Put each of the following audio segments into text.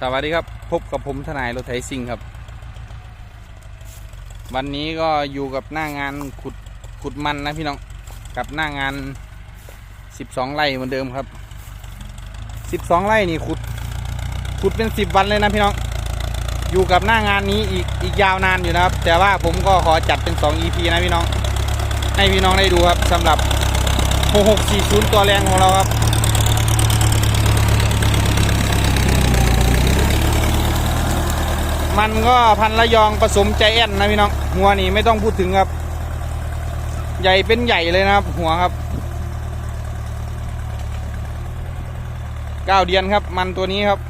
สวัสดีครับพบกับผมทนายรถไถซิงครับ วันนี้ก็อยู่กับหน้างานขุดขุดมันนะพี่น้องกับหน้างาน 12 ไร่เหมือนเดิมครับ 12 ไร่นี่ขุดขุดเป็น 10 วันเลยนะพี่น้องอยู่กับหน้างานนี้อีกอีกยาวนานอยู่นะครับ แต่ว่าผมก็ขอจัดเป็น 2 EP นะพี่น้องให้พี่น้องได้ดูครับสำหรับ 6640 ตัวแรงของเราครับ มันก็พันละยองผสมใจแอนนะพี่น้องหัวนี่ไม่ต้องพูดถึงครับ ใหญ่เป็นใหญ่เลยนะครับ หัวครับเก้าเดือนครับ มันตัวนี้ครับ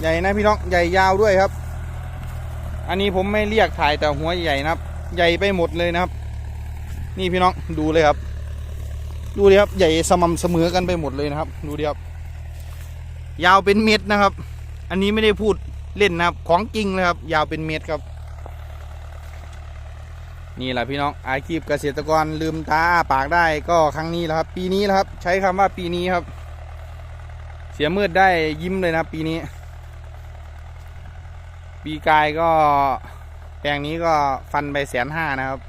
ใหญ่นะพี่น้องใหญ่ยาวด้วยครับ อันนี้ผมไม่เรียกถ่ายแต่หัวใหญ่นะครับ ใหญ่ไปหมดเลยนะครับ นี่พี่น้องดูเลยครับ ดูดิครับ ใหญ่สม่ำเสมอกันไปหมดเลยนะครับ ดูดิครับ ยาวเป็นเม็ดนะครับ อันนี้ไม่ได้พูด เล่นนะครับของจริงเลยครับ ยาวเป็นเมตรครับ นี่แหละพี่น้องอาชีพเกษตรกรลืมตาปากได้ก็ครั้งนี้แล้วครับ ปีนี้แล้วครับ ใช้คำว่าปีนี้ครับ เสียมืดได้ยิ้มเลยนะปีนี้ ปีกายก็แปลงนี้ก็ฟันไปแสนห้านะครับ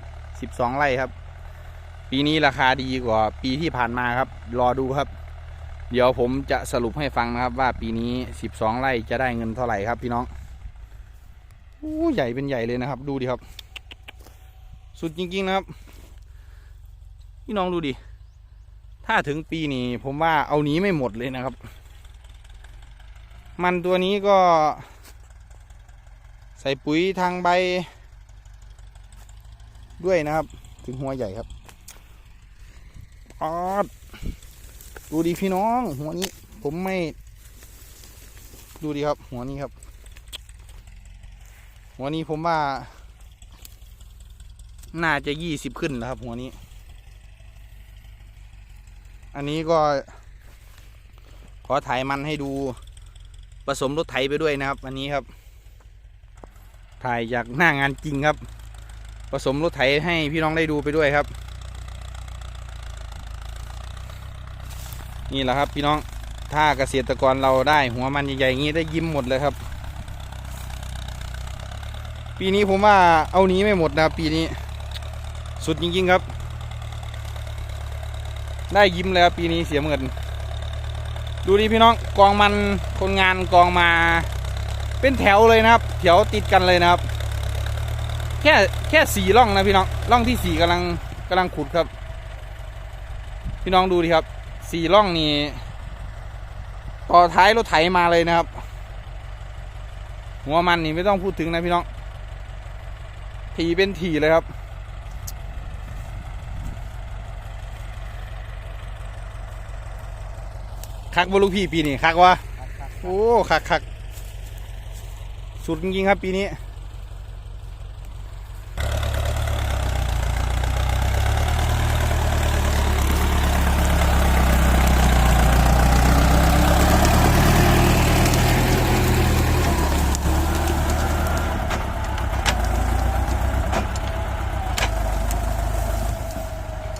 สิบสองไร่ครับ ปีนี้ราคาดีกว่าปีที่ผ่านมาครับ รอดูครับ เดี๋ยวผมจะสรุปให้ฟังนะครับ ว่าปีนี้ 12 ไร่จะได้เงินเท่าไหร่ครับพี่น้องอู้ใหญ่เป็นใหญ่เลยนะครับ ดูดิครับ สุดจริง ๆ นะครับ พี่น้องดูดิ ถ้าถึงปีนี้ผมว่าเอานี้ไม่หมดเลยนะครับ มันตัวนี้ก็ ใส่ปุ๋ยทางใบ ด้วยนะครับ ถึงหัวใหญ่ครับออด ดูดีพี่น้อง หัวนี้ ผมไม่ ดูดีครับ หัวนี้ครับ หัวนี้ผมว่า น่าจะยี่สิบขึ้นแล้วครับ หัวนี้ อันนี้ก็ ขอถ่ายมันให้ดู ผสมรถไถไปด้วยนะครับ อันนี้ครับ ถ่ายจากหน้างานจริงครับ ผสมรถไถให้พี่น้องได้ดูไปด้วยครับ นี่แหละครับ พี่น้องถ้าเกษตรกรเราได้หัวมันใหญ่ๆอย่างนี้ได้ยิ้มหมดเลยครับ ปีนี้ผมว่าเอานี้ไม่หมดนะปีนี้ สุดจริงๆครับ ได้ยิ้มเลยครับปีนี้เสียเงินดูดิพี่น้องกองมันคนงานกองมา เป็นแถวเลยนะครับแถวติดกันเลยนะครับ แค่แค่สี่ร่องนะพี่น้องร่องที่สี่กำลังกำลังขุดครับ พี่น้องดูดิครับ สี่ร่องนี่ต่อท้ายรถไถมาเลยนะครับ หัวมันนี่ไม่ต้องพูดถึงนะพี่น้อง ถีเป็นถีเลยครับ คักบ่ลูกพี่ปีนี้คักวะโอ้คักคักสุดจริงๆครับปีนี้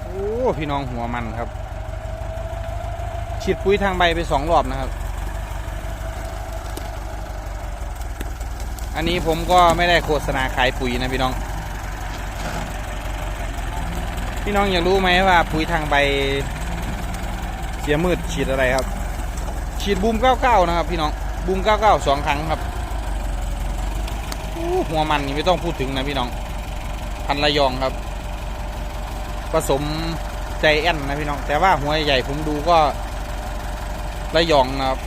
โอ้ พี่น้องหัวมันครับ ฉีดปุ๋ยทางใบไปสองรอบนะครับ อันนี้ผมก็ไม่ได้โฆษณาขายปุ๋ยนะพี่น้อง พี่น้องอยากรู้ไหมว่าปุ๋ยทางใบ เสียมืดฉีดอะไรครับ ฉีดบูม99นะครับ พี่น้องบูม99สองครั้งครับหัวมันนี่ไม่ต้องพูดถึงนะพี่น้อง พันระยองครับ ผสม ใจแอนนะพี่น้อง แต่ว่าหัวใหญ่ผมดูก็ระยองนะครับ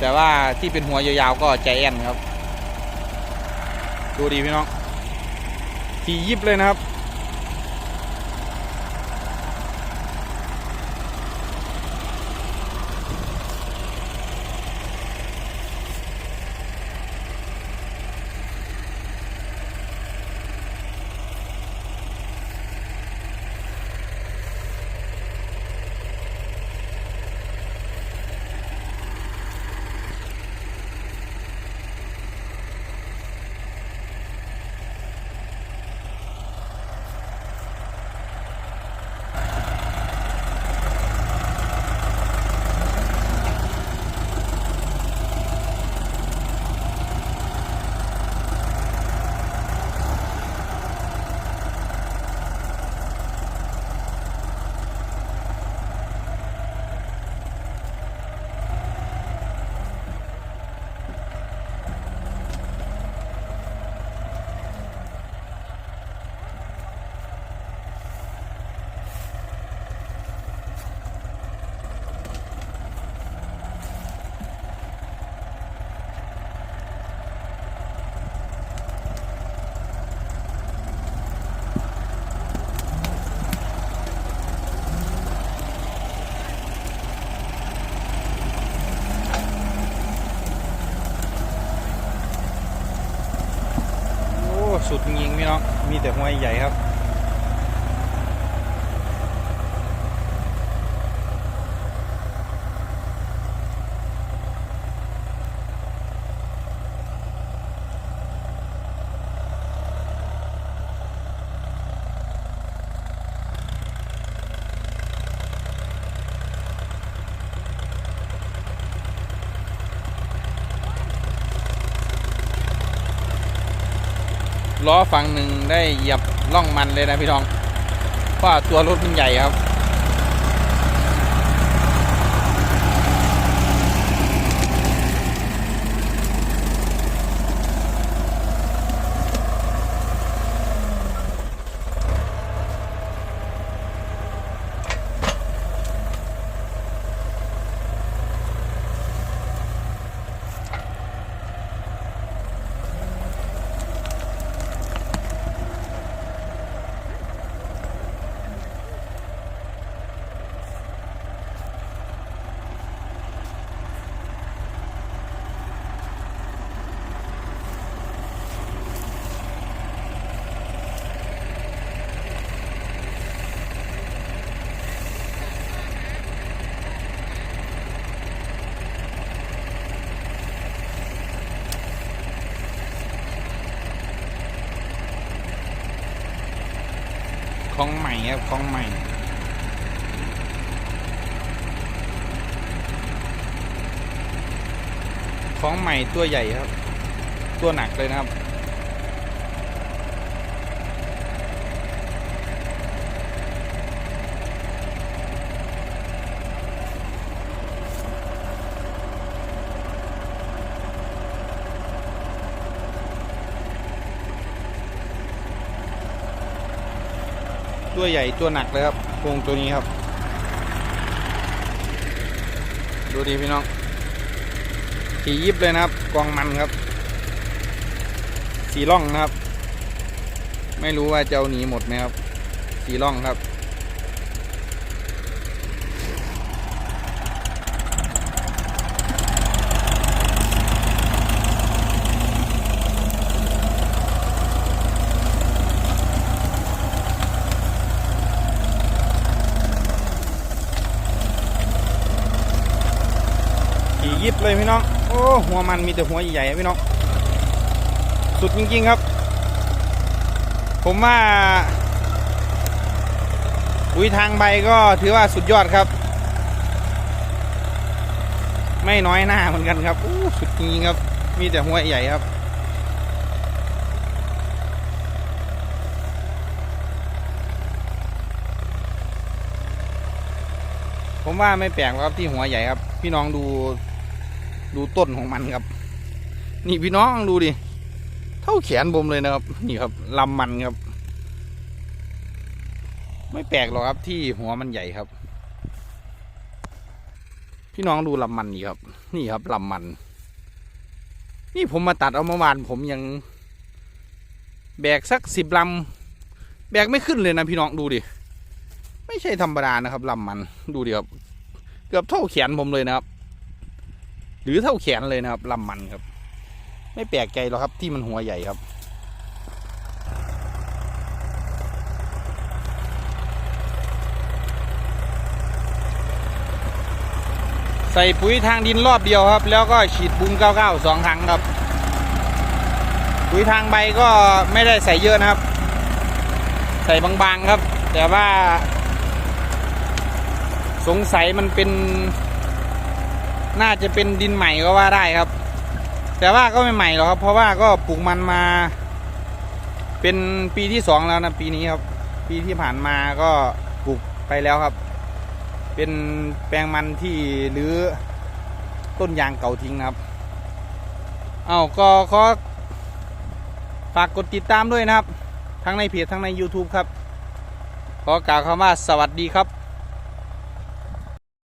แต่ว่าที่เป็นหัวยาวๆก็ใจแอนครับ ดูดีพี่น้องขี่ยิบเลยนะครับ แต่หัวใหญ่ครับ ล้อฝั่งหนึ่งได้เหยียบล่องมันเลยนะพี่ทองเพราะตัวรถมันใหญ่ครับ ของใหม่ครับของใหม่ของใหม่ตัวใหญ่ครับ ตัวหนักเลยนะครับ ตัวใหญ่ตัวหนักเลยครับโครงตัวนี้ครับ ดูดีพี่น้องสียิบเลยนะครับ กองมันครับ สีร่องนะครับ ไม่รู้ว่าจะเอาหนีหมดไหมครับ สีร่องครับ ยิบเลยพี่น้อง โอ้หัวมันมีแต่หัวใหญ่ๆพี่น้อง สุดจริงๆครับ ผมว่าปุ๋ยทางใบก็ถือว่าสุดยอดครับ ไม่น้อยหน้าเหมือนกันครับอู้สุดจริงๆครับ มีแต่หัวใหญ่ครับผมว่าไม่แปลกครับที่หัวใหญ่ครับ พี่น้องดู ดูต้นของมันครับ นี่พี่น้องดูดิ เท่าแขนผมเลยนะครับ นี่ครับลำมันครับ ไม่แปลกหรอกครับที่หัวมันใหญ่ครับ พี่น้องดูลำมันนี่ครับ นี่ครับลำมัน นี่ผมมาตัดเอาเมื่อวานผมยัง แบกสักสิบลำแบกไม่ขึ้นเลยนะพี่น้องดูดิ ไม่ใช่ธรรมดานะครับลำมันดูดิครับ เกือบเท่าแขนผมเลยนะครับ หรือเท่าแขนเลยนะครับลำมันครับ ไม่แปลกใจหรอกครับที่มันหัวใหญ่ครับ ใส่ปุ๋ยทางดินรอบเดียวครับ แล้วก็ฉีดบุ้ง99สองครั้งครับ ปุ๋ยทางใบก็ไม่ได้ใส่เยอะนะครับ ใส่บางๆครับ แต่ว่า สงสัยมันเป็น น่าจะเป็นดินใหม่ก็ว่าได้ครับ แต่ว่าก็ไม่ใหม่หรอกครับ เพราะว่าก็ปลูกมันมา เป็นปีที่สองแล้วนะปีนี้ครับ ปีที่ผ่านมาก็ปลูกไปแล้วครับ เป็นแปลงมันที่หรือต้นยางเก่าทิ้งนะครับ เอาก็ขอฝากกดติดตามด้วยนะครับ ทั้งในเพจทั้งใน YouTube ครับ ขอกล่าวคำว่าสวัสดีครับ